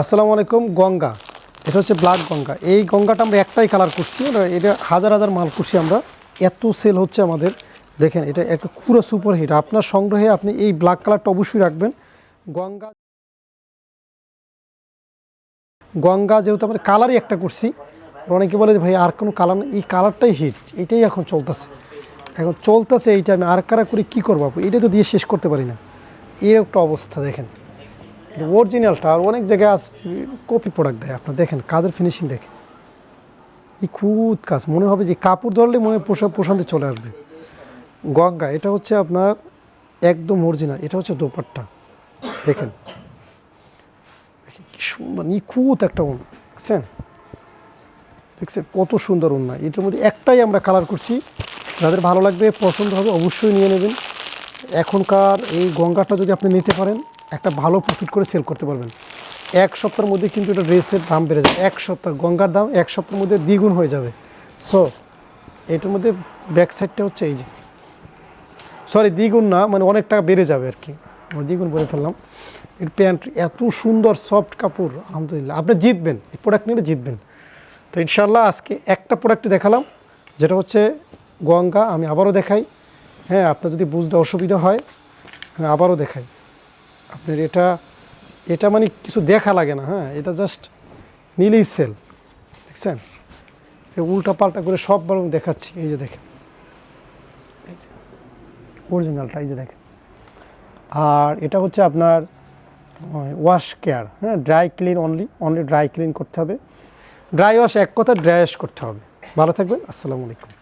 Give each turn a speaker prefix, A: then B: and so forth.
A: আসসালামু আলাইকুম, গঙ্গা। এটা হচ্ছে ব্ল্যাক গঙ্গা। এই গঙ্গাটা আমরা একটাই কালার করছি। এটা হাজার হাজার মাল করছি আমরা। এত সেল হচ্ছে আমাদের। দেখেন, এটা একটা পুরো সুপার হিট আপনার সংগ্রহে আপনি এই ব্ল্যাক কালারটা অবশ্যই রাখবেন। গঙ্গা গঙ্গা যেহেতু আমরা কালারই একটা করছি, অনেকে বলে যে ভাই আর কোনো কালার নেই। এই কালারটাই হিট এটাই এখন চলতেছে। এখন চলতেছে এইটা আমি আর কারা করে কী করব? এটা তো দিয়ে শেষ করতে পারি না। এর একটা অবস্থা, দেখেন। অরিজিনালটা আর অনেক জায়গায় আছে কপি প্রোডাক্ট দেয়, আপনার দেখেন কাজের ফিনিশিং দেখেন এই খুব কাজ, মনে হবে যে কাপড় ধরলে মনে পোশাক প্রশান্তি চলে আসবে। গঙ্গা, এটা হচ্ছে আপনার একদম অরিজিনাল এটা হচ্ছে দোপাট্টা। দেখেন। দেখেন কি সুন্দর, নিখুঁত একটা উন দেখছেন? দেখছেন কত সুন্দর উন্না এটার মধ্যে একটাই আমরা কালার করছি। যাদের ভালো লাগবে, পছন্দ হবে, অবশ্যই নিয়ে নেবেন। এখনকার এই গঙ্গাটা যদি আপনি নিতে পারেন একটা ভালো প্রফিট করে সেল করতে পারবেন। এক সপ্তাহের মধ্যে কিন্তু এটা ড্রেসের দাম বেড়ে যাবে এক সপ্তাহ গঙ্গার দাম এক সপ্তাহের মধ্যে দ্বিগুণ হয়ে যাবে। সো এটার মধ্যে ব্যাক সাইডটা হচ্ছে এই যে। সরি দ্বিগুণ না মানে অনেক টাকা বেড়ে যাবে আর কি। দ্বিগুণ বলে ফেললাম। এর প্যান্ট এত সুন্দর সফট কাপড়, আলহামদুলিল্লাহ। আপনি জিতবেন, এই প্রোডাক্ট নিলে জিতবেন। তো ইনশাল্লাহ আজকে একটা প্রোডাক্ট দেখালাম, যেটা হচ্ছে গঙ্গা, আমি আবারও দেখাই। হ্যাঁ আপনার যদি বুঝতে অসুবিধা হয় আবারও দেখাই। আপনার এটা এটা মানে কিছু দেখা লাগে না হ্যাঁ? এটা জাস্ট নিলেই সেল দেখছেন? উল্টা পাল্টা করে সব বরং দেখাচ্ছি, এই যে দেখেন। এই অরিজিনালটা এই যে দেখেন। আর এটা হচ্ছে আপনার ওয়াশ কেয়ার হ্যাঁ? Dry clean only only dry clean করতে হবে। ড্রাই ওয়াশ এক কথা ড্রাই ওয়াশ করতে হবে। ভালো থাকবেন, আসসালামু আলাইকুম।